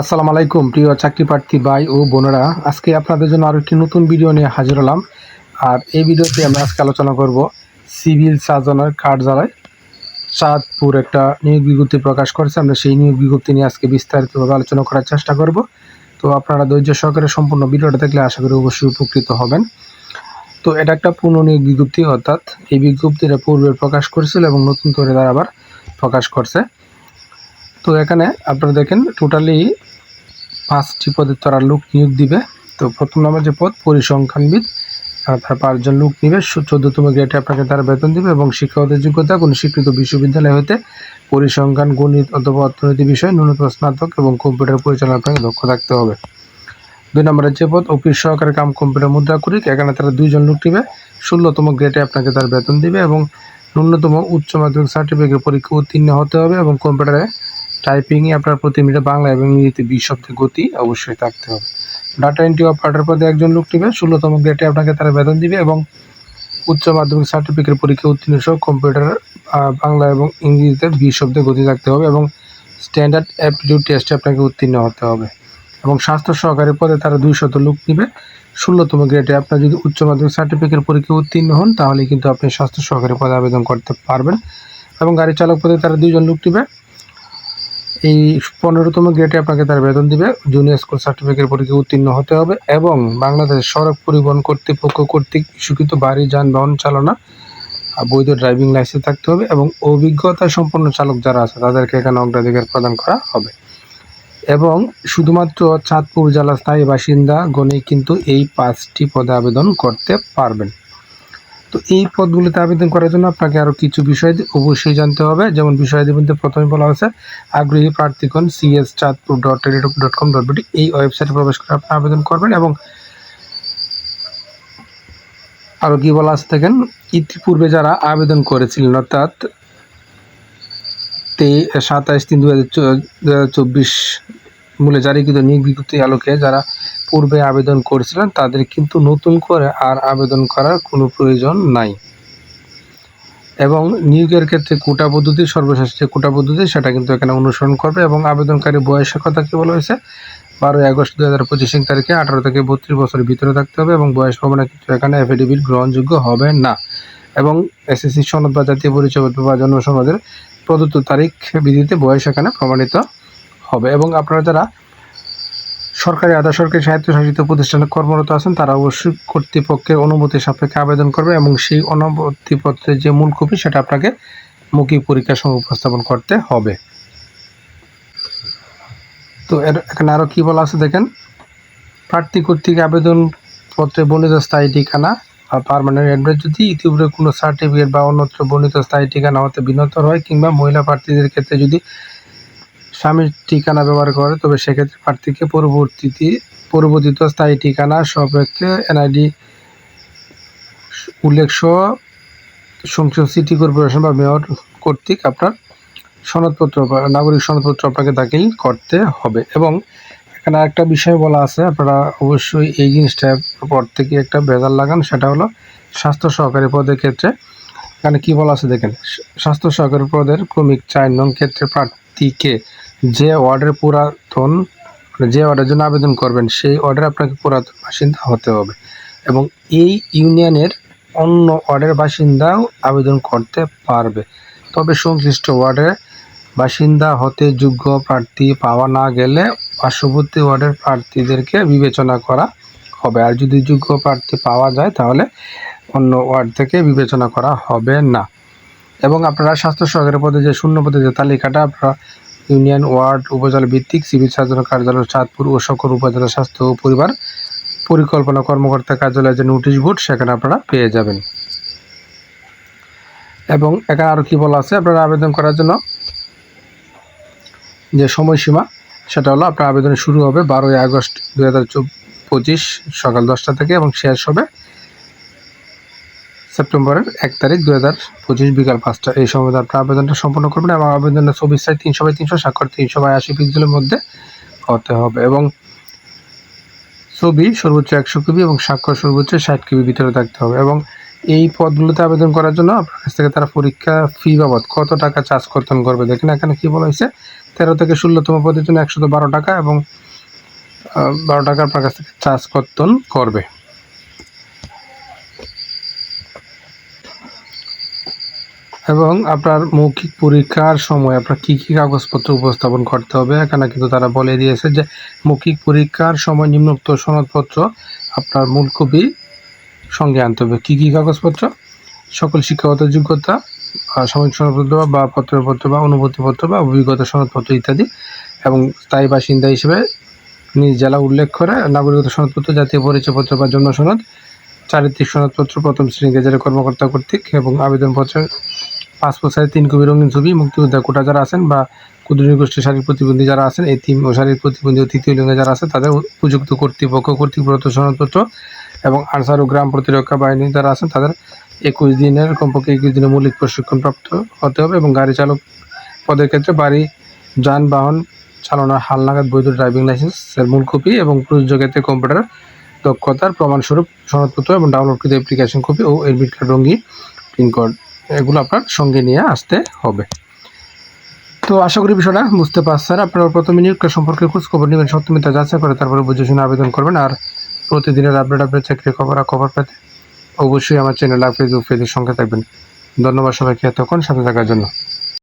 আসসালামু আলাইকুম, প্রিয় চাকরি প্রার্থী ভাই ও বোনেরা। আজকে আপনাদের জন্য আরও একটি নতুন ভিডিও নিয়ে হাজির হলাম। আর এই ভিডিওতে আমরা আজকে আলোচনা করব সিভিল সার্জনের কার্যালয়, চাঁদপুর। একটা নিয়োগ বিজ্ঞপ্তি প্রকাশ করেছে। আমরা সেই নিয়োগ বিজ্ঞপ্তি নিয়ে আজকে বিস্তারিতভাবে আলোচনা করার চেষ্টা করব। তো আপনারা ধৈর্য সহকারে সম্পূর্ণ ভিডিওটা দেখলে আশা করি অবশ্যই উপকৃত হবেন। তো এটা একটা পূর্ণ নিয়োগ বিজ্ঞপ্তি, অর্থাৎ এই বিজ্ঞপ্তিটা পূর্বে প্রকাশ করেছিল এবং নতুন করে তারা আবার প্রকাশ করছে। তো এখানে আপনারা দেখেন টোটালি পাঁচটি পদে তারা লোক নিয়োগ দিবে। তো প্রথম নম্বর যে পদ, পরিসংখ্যানবিদ তার পাঁচজন লোক নিবে। চোদ্দতম গ্রেডে আপনাকে তারা বেতন দিবে এবং শিক্ষাগত যোগ্যতা, কোনো স্বীকৃত বিশ্ববিদ্যালয় হতে পরিসংখ্যান, গণিত অথবা অর্থনীতি বিষয়ে ন্যূনতম স্নাতক এবং কম্পিউটার পরিচালনা আপনাকে দক্ষ থাকতে হবে। দুই নম্বরের যে পদ, অফিস সহকারী কাম কম্পিউটার মুদ্রা করিক, এখানে তারা দুইজন লোক নিবে। ষোলোতম গ্রেডে আপনাকে তার বেতন দিবে এবং ন্যূনতম উচ্চ মাধ্যমিক সার্টিফিকেট পরীক্ষা উত্তীর্ণ হতে হবে এবং কম্পিউটারে টাইপিংয়ে আপনার প্রতি মিনিটে বাংলা এবং ইংরেজিতে বিশ শব্দের গতি অবশ্যই থাকতে হবে। ডাটা এন্ট্রি অপারেটর পদে একজন লোক নেবে, ষোলোতম গ্রেডে আপনাকে তারা বেতন দিবে এবং উচ্চ মাধ্যমিক সার্টিফিকেট পরীক্ষা উত্তীর্ণ সহ কম্পিউটার বাংলা এবং ইংরেজিতে বিশ শব্দের গতি থাকতে হবে এবং স্ট্যান্ডার্ড অ্যাপটিটিউড টেস্টে আপনাকে উত্তীর্ণ হতে হবে। এবং স্বাস্থ্য সহকারী পদে তারা দুই শত লোক নেবে, ষোলোতম গ্রেডে আপনার যদি উচ্চ মাধ্যমিক সার্টিফিকেট পরীক্ষা উত্তীর্ণ হন, তাহলে কিন্তু আপনি স্বাস্থ্য সহকারী পদে আবেদন করতে পারবেন। এবং গাড়ি চালক পদে তারা দুইজন লোক নেবে এই পনেরোতম গ্রেডে আপনাকে তার বেতন দিবে জুনিয়র স্কুল সার্টিফিকেট পরীক্ষা উত্তীর্ণ হতে হবে এবং বাংলাদেশ সড়ক পরিবহন কর্তৃপক্ষ কর্তৃক স্বীকৃত বাড়ি যানবাহন চালনা বৈধ ড্রাইভিং লাইসেন্স থাকতে হবে এবং অভিজ্ঞতা সম্পন্ন চালক যারা আছে, তাদেরকে এখানে অগ্রাধিকার প্রদান করা হবে। এবং শুধুমাত্র চাঁদপুর জেলা স্থায়ী বাসিন্দা গণে কিন্তু এই পাঁচটি পদে আবেদন করতে পারবেন। তো এই পদগুলিতে আবেদন করার জন্য আপনাকে আরও কিছু বিষয় অবশ্যই জানতে হবে। যেমন বিষয়াদি মধ্যে প্রথমে বলা হয়েছে, আগ্রহী প্রার্থীগণ CS Chandpur dot dot com dot BD এই ওয়েবসাইটে প্রবেশ করে আপনি আবেদন করবেন এবং আরও কি বলা আছে দেখেন, ইতিপূর্বে যারা আবেদন করেছিলেন, অর্থাৎ তে সাতাইশ তিন দু হাজার চব্বিশ মূলে জারিকৃত নিয়োগ বিজ্ঞপ্তি আলোকে যারা পূর্বে আবেদন করেছিলেন, তাদের কিন্তু নতুন করে আর আবেদন করার কোনো প্রয়োজন নাই। এবং নিয়োগের ক্ষেত্রে কোটা পদ্ধতি, সর্বশেষ যে কোটা পদ্ধতি, সেটা কিন্তু এখানে অনুসরণ করবে এবং আবেদনকারী বয়সের কথা কি বলা হয়েছে? বারোই আগস্ট দু হাজার পঁচিশ তারিখে আঠারো থেকে বত্রিশ বছরের ভিতরে থাকতে হবে এবং বয়স প্রমাণে কিন্তু এখানে এফিডেভিট গ্রহণযোগ্য হবে না। এবং এসএসসি সনদ বা জাতীয় পরিচয়পত্র বা জন্ম সনদের প্রদত্ত তারিখ, বিধিতে বয়স এখানে প্রমাণিত হবে। এবং আপনারা যারা সরকারি, আধা সরকারি স্বায়ত্তশাসিত প্রতিষ্ঠানে কর্মরত আছেন, তারা অবশ্যই কর্তৃপক্ষের অনুমতি সাপেক্ষে আবেদন করবে এবং সেই অনুমতিপত্রের যে মূল কপি, সেটা আপনাকে মৌখিক পরীক্ষার সময় উপস্থাপন করতে হবে। তো এখানে আরও কী বলা আছে দেখেন? প্রার্থী কর্তৃক আবেদনপত্রে বর্ণিত স্থায়ী ঠিকানা বা পারমানেন্ট অ্যাড্রেস যদি ইতিপূর্বে কোনো সার্টিফিকেট বা অন্যত্র বর্ণিত স্থায়ী ঠিকানা হতে বিনতর হয় কিংবা মহিলা প্রার্থীদের ক্ষেত্রে যদি স্বামীর ঠিকানা ব্যবহার করে, তবে সেক্ষেত্রে প্রার্থীকে পরবর্তীতে পরিবর্তিত স্থায়ী ঠিকানা সাপেক্ষে এনআইডি উল্লেখ সহ সংসদ সিটি কর্পোরেশন বা মেয়র কর্তৃক আপনার সনদপত্র বা নাগরিক সনদপত্র আপনাকে দাখিল করতে হবে। এবং এখানে একটা বিষয় বলা আছে, আপনারা অবশ্যই এই জিনিসটা পর থেকে একটা বেজার লাগান, সেটা হলো স্বাস্থ্য সহকারী পদের ক্ষেত্রে। এখানে কি বলা আছে দেখেন, স্বাস্থ্য সহকারী পদের ক্রমিক চার নং ক্ষেত্রে প্রার্থীকে যে ওয়ার্ডের পুরাতন মানে যে ওয়ার্ডের জন্য আবেদন করবেন, সেই ওয়ার্ডের আপনাকে পুরাতন বাসিন্দা হতে হবে। এবং এই ইউনিয়নের অন্য ওয়ার্ডের বাসিন্দাও আবেদন করতে পারবে। তবে সংশ্লিষ্ট ওয়ার্ডের বাসিন্দা হতে যোগ্য প্রার্থী পাওয়া না গেলে পার্শ্ববর্তী ওয়ার্ডের প্রার্থীদেরকে বিবেচনা করা হবে। আর যদি যোগ্য প্রার্থী পাওয়া যায়, তাহলে অন্য ওয়ার্ড থেকে বিবেচনা করা হবে না। এবং আপনারা স্বাস্থ্য সহকারী পদে যে শূন্য পদে যে তালিকাটা আপনারা ইউনিয়ন ওয়ার্ড উপজেলা ভিত্তিক সিভিল সার্জন কার্যালয় চাঁদপুর ও সকল উপজেলা স্বাস্থ্য ও পরিবার পরিকল্পনা কর্মকর্তা কার্যালয়ের যে নোটিশ বোর্ড, সেখানে আপনারা পেয়ে যাবেন। এবং এখানে আরও কী বলা আছে? আপনারা আবেদন করার জন্য যে সময়সীমা, সেটা হলো আপনার আবেদন শুরু হবে বারোই আগস্ট দু হাজার পঁচিশ সকাল দশটা থেকে এবং শেষ হবে সেপ্টেম্বরের এক তারিখ দু হাজার পঁচিশ বিকাল পাঁচটা। এই সময় আপনার আবেদনটা সম্পন্ন করবেন এবং আবেদনের সাইজ তিনশো বাই তিনশো, স্বাক্ষর তিনশো বাই আশি পিক্সেলের মধ্যে হতে হবে এবং ছবি সর্বোচ্চ একশো কেবি এবং স্বাক্ষর সর্বোচ্চ ষাট কেবি ভিতরে থাকতে হবে এবং এই পদগুলোতে আবেদন করার জন্য আপনার কাছ থেকে তারা পরীক্ষা ফি বাবদ কত টাকা চার্জ কর্তন করবে? দেখেন এখানে কী বলা হয়েছে? তেরো থেকে ষোলোতম পদের জন্য একশত বারো টাকা এবং বারো টাকা আপনার কাছ থেকে চার্জ কর্তন করবে। এবং আপনার মৌখিক পরীক্ষার সময় আপনার কী কী কাগজপত্র উপস্থাপন করতে হবে? এখানে কিন্তু তারা বলে দিয়েছে যে, মৌখিক পরীক্ষার সময় নিম্নোক্ত সনদপত্র আপনার মূল কপি সঙ্গে আনতে হবে। কী কী কাগজপত্র? সকল শিক্ষাগত যোগ্যতা সাময়িক সনদপত্র বা পত্রপত্র বা অনুভূতিপত্র বা অভিজ্ঞতা সনদপত্র ইত্যাদি এবং স্থায়ী বাসিন্দা হিসেবে নিজ জেলা উল্লেখ করে নাগরিকতা সনদপত্র, জাতীয় পরিচয়পত্র বা জন্ম সনদ, চারিত্রিক সনদপত্র, প্রথম শ্রেণি গেজেটের কর্মকর্তা কর্তৃক এবং আবেদনপত্রের পাসপোর্ট সাইজ তিন কপি রঙিন ছবি, মুক্তিযোদ্ধা কোটা যারা আছেন বা ক্ষুদ্র নিগোষ্ঠীর শারীরিক প্রতিবন্ধী যারা আছেন, এই তিন ও শারীরিক প্রতিবন্ধী ও তৃতীয় লিঙ্গে যারা আছে, তাদের উপযুক্ত কর্তৃপক্ষ কর্তৃক প্রদত্ত সনদপত্র এবং আনসার ও গ্রাম প্রতিরক্ষা বাহিনী যারা আছেন, তাদের একুশ দিনের, কমপক্ষে একুশ দিনের মৌলিক প্রশিক্ষণ প্রাপ্ত হতে হবে এবং গাড়ি চালক পদের ক্ষেত্রে বাড়ি, যানবাহন চালানোর হালনাগাদ বৈধ ড্রাইভিং লাইসেন্সের মূল কপি এবং প্রযোজ্য ক্ষেত্রে কম্পিউটার দক্ষতার প্রমাণস্বরূপ সনদপত্র এবং ডাউনলোডকৃত অ্যাপ্লিকেশন কপি ও এডমিট কার্ড রঙ্গি পিনকোড এগুলো আপনার সঙ্গে নিয়ে আসতে হবে। তো আশা করি বিষয়টা বুঝতে পারছেন। আপনারা প্রথমে নিয়োগটা সম্পর্কে খোঁজখবর নেবেন সত্যমিতা যাচাই করে তারপরে বুঝে শুনে আবেদন করবেন। আর প্রতিদিনের আপডেট আপডেট, চাকরি খবর আর খবর পেতে অবশ্যই আমার চ্যানেল আর ফেসবুক পেজের সঙ্গে থাকবেন। ধন্যবাদ সবাইকে এতক্ষণ সাথে থাকার জন্য।